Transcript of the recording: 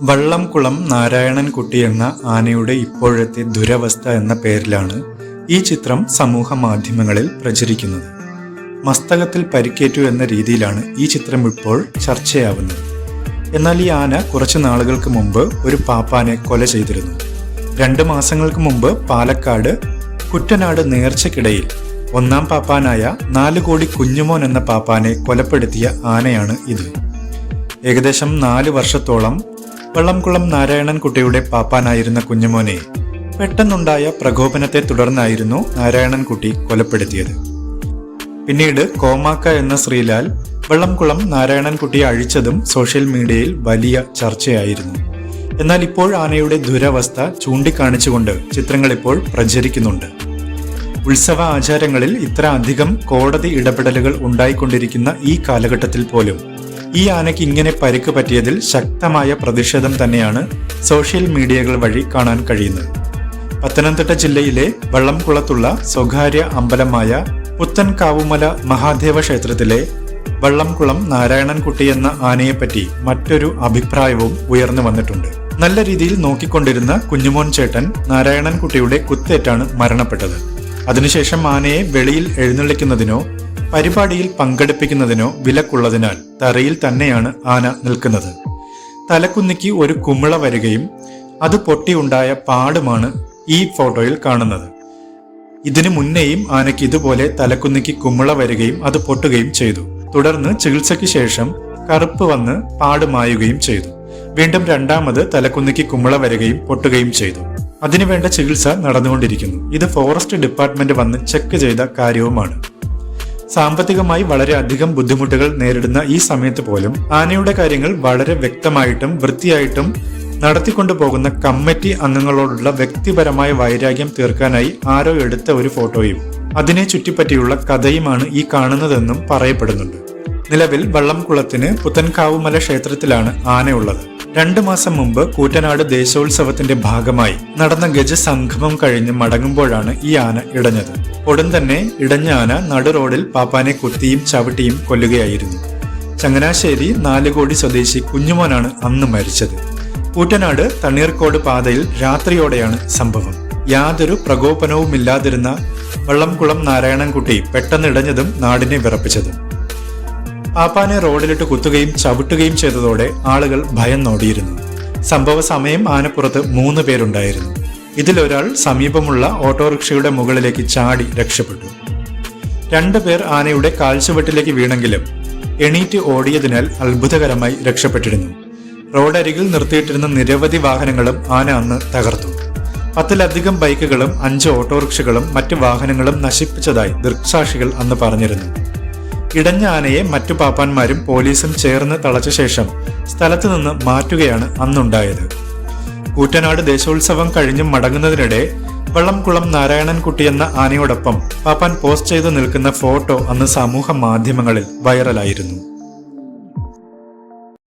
വള്ളംകുളം നാരായണൻകുട്ടി എന്ന ആനയുടെ ഇപ്പോഴത്തെ ദുരവസ്ഥ എന്ന പേരിലാണ് ഈ ചിത്രം സമൂഹ മാധ്യമങ്ങളിൽ പ്രചരിക്കുന്നത്. മസ്തകത്തിൽ പരിക്കേറ്റു എന്ന രീതിയിലാണ് ഈ ചിത്രം ഇപ്പോൾ ചർച്ചയാവുന്നത്. എന്നാൽ ഈ ആന കുറച്ച് നാളുകൾക്ക് മുമ്പ് ഒരു പാപ്പാനെ കൊല ചെയ്തിരുന്നു. രണ്ട് മാസങ്ങൾക്ക് മുമ്പ് പാലക്കാട് കുറ്റനാട് നേർച്ചക്കിടയിൽ ഒന്നാം പാപ്പാനായ നാല് കോടി കുഞ്ഞുമോൻ എന്ന പാപ്പാനെ കൊലപ്പെടുത്തിയ ആനയാണ് ഇത്. ഏകദേശം നാല് വർഷത്തോളം വള്ളംകുളം നാരായണൻകുട്ടിയുടെ പാപ്പാനായിരുന്ന കുഞ്ഞുമോനെ പെട്ടെന്നുണ്ടായ പ്രകോപനത്തെ തുടർന്നായിരുന്നു നാരായണൻകുട്ടി കൊലപ്പെടുത്തിയത്. പിന്നീട് കോമാക്ക എന്ന ശ്രീലാൽ വള്ളംകുളം നാരായണൻകുട്ടിയെ അഴിച്ചതും സോഷ്യൽ മീഡിയയിൽ വലിയ ചർച്ചയായിരുന്നു. എന്നാൽ ഇപ്പോൾ ആനയുടെ ദുരവസ്ഥ ചൂണ്ടിക്കാണിച്ചുകൊണ്ട് ചിത്രങ്ങൾ ഇപ്പോൾ പ്രചരിക്കുന്നുണ്ട്. ഉത്സവ ആചാരങ്ങളിൽ ഇത്ര അധികം കോടതി ഇടപെടലുകൾ ഉണ്ടായിക്കൊണ്ടിരിക്കുന്ന ഈ കാലഘട്ടത്തിൽ പോലും ഈ ആനയ്ക്ക് ഇങ്ങനെ പരിക്ക് പറ്റിയതിൽ ശക്തമായ പ്രതിഷേധം തന്നെയാണ് സോഷ്യൽ മീഡിയകൾ വഴി കാണാൻ കഴിയുന്നത്. പത്തനംതിട്ട ജില്ലയിലെ വള്ളംകുളത്തുള്ള സ്വകാര്യ അമ്പലമായ പുത്തൻകാവുമല മഹാദേവ ക്ഷേത്രത്തിലെ വള്ളംകുളം നാരായണൻകുട്ടി എന്ന ആനയെപ്പറ്റി മറ്റൊരു അഭിപ്രായവും ഉയർന്നു വന്നിട്ടുണ്ട്. നല്ല രീതിയിൽ നോക്കിക്കൊണ്ടിരുന്ന കുഞ്ഞുമോൻ ചേട്ടൻ നാരായണൻകുട്ടിയുടെ കുത്തേറ്റാണ് മരണപ്പെട്ടത്. അതിനുശേഷം ആനയെ വെളിയിൽ എഴുന്നള്ളിക്കുന്നതിനോ പരിപാടിയിൽ പങ്കെടുപ്പിക്കുന്നതിനോ വിലക്കുള്ളതിനാൽ തറയിൽ തന്നെയാണ് ആന നിൽക്കുന്നത്. തലക്കുന്നിക്ക് ഒരു കുമിള വരികയും അത് പൊട്ടിയുണ്ടായ പാടുമാണ് ഈ ഫോട്ടോയിൽ കാണുന്നത്. ഇതിനു മുന്നേയും ആനയ്ക്ക് ഇതുപോലെ തലക്കുന്നിക്ക് കുമിള വരികയും അത് പൊട്ടുകയും ചെയ്തു. തുടർന്ന് ചികിത്സയ്ക്ക് ശേഷം കറുപ്പ് വന്ന് പാടുമായുകയും ചെയ്തു. വീണ്ടും രണ്ടാമത് തലക്കുന്നിക്ക് കുമിള വരികയും പൊട്ടുകയും ചെയ്തു. അതിനുവേണ്ട ചികിത്സ നടന്നുകൊണ്ടിരിക്കുന്നു. ഇത് ഫോറസ്റ്റ് ഡിപ്പാർട്ട്മെന്റ് വന്ന് ചെക്ക് ചെയ്ത കാര്യവുമാണ്. സാമ്പത്തികമായി വളരെ അധികം ബുദ്ധിമുട്ടുകൾ നേരിടുന്ന ഈ സമയത്ത് പോലും ആനയുടെ കാര്യങ്ങൾ വളരെ വ്യക്തമായിട്ടും വൃത്തിയായിട്ടും നടത്തിക്കൊണ്ടു പോകുന്ന കമ്മിറ്റി അംഗങ്ങളോടുള്ള വ്യക്തിപരമായ വൈരാഗ്യം തീർക്കാനായി ആരോ എടുത്ത ഒരു ഫോട്ടോയും അതിനെ ചുറ്റിപ്പറ്റിയുള്ള കഥയുമാണ് ഈ കാണുന്നതെന്നും പറയപ്പെടുന്നുണ്ട്. നിലവിൽ വള്ളംകുളത്തിന് പുത്തൻകാവുമല ക്ഷേത്രത്തിലാണ് ആനയുള്ളത്. രണ്ടു മാസം മുമ്പ് കൂറ്റനാട് ദേശോത്സവത്തിന്റെ ഭാഗമായി നടന്ന ഗജസംഗമം കഴിഞ്ഞ് മടങ്ങുമ്പോഴാണ് ഈ ആന ഇടഞ്ഞത്. ഉടൻ തന്നെ ഇടഞ്ഞ ആന നടു റോഡിൽ പാപ്പാനെ കുത്തിയും ചവിട്ടിയും കൊല്ലുകയായിരുന്നു. ചങ്ങനാശ്ശേരി നാലുകോടി സ്വദേശി കുഞ്ഞുമോനാണ് അന്ന് മരിച്ചത്. കൂറ്റനാട് തണ്ണീർക്കോട് പാതയിൽ രാത്രിയോടെയാണ് സംഭവം. യാതൊരു പ്രകോപനവുമില്ലാതിരുന്ന വള്ളംകുളം നാരായണൻകുട്ടി പെട്ടെന്ന് ഇടഞ്ഞതും നാടിനെ വിറപ്പിച്ചതും. പാപ്പാനെ റോഡിലിട്ട് കുത്തുകയും ചവിട്ടുകയും ചെയ്തതോടെ ആളുകൾ ഭയം നോടിയിരുന്നു. സംഭവ സമയം ആനപ്പുറത്ത് മൂന്ന് പേരുണ്ടായിരുന്നു. ഇതിലൊരാൾ സമീപമുള്ള ഓട്ടോറിക്ഷയുടെ മുകളിലേക്ക് ചാടി രക്ഷപ്പെട്ടു. രണ്ടു പേർ ആനയുടെ കാൽച്ചുവട്ടിലേക്ക് വീണെങ്കിലും എണീറ്റ് ഓടിയതിനാൽ അത്ഭുതകരമായി രക്ഷപ്പെട്ടിരുന്നു. റോഡരികിൽ നിർത്തിയിട്ടിരുന്ന നിരവധി വാഹനങ്ങളും ആന അന്ന് തകർത്തു. പത്തിലധികം ബൈക്കുകളും അഞ്ച് ഓട്ടോറിക്ഷകളും മറ്റ് വാഹനങ്ങളും നശിപ്പിച്ചതായി ദൃക്സാക്ഷികൾ അന്ന് പറഞ്ഞിരുന്നു. ഇടഞ്ഞ ആനയെ മറ്റു പാപ്പാന്മാരും പോലീസും ചേർന്ന് തളച്ച ശേഷം സ്ഥലത്തു നിന്ന് മാറ്റുകയാണ് അന്നുണ്ടായത്. കൂറ്റനാട് ദേശോത്സവം കഴിഞ്ഞ് മടങ്ങുന്നതിനിടെ വള്ളംകുളം നാരായണൻകുട്ടി എന്ന ആനയോടൊപ്പം പാപ്പാൻ പോസ്റ്റ് ചെയ്തു നിൽക്കുന്ന ഫോട്ടോ അന്ന് സമൂഹ മാധ്യമങ്ങളിൽ വൈറലായിരുന്നു.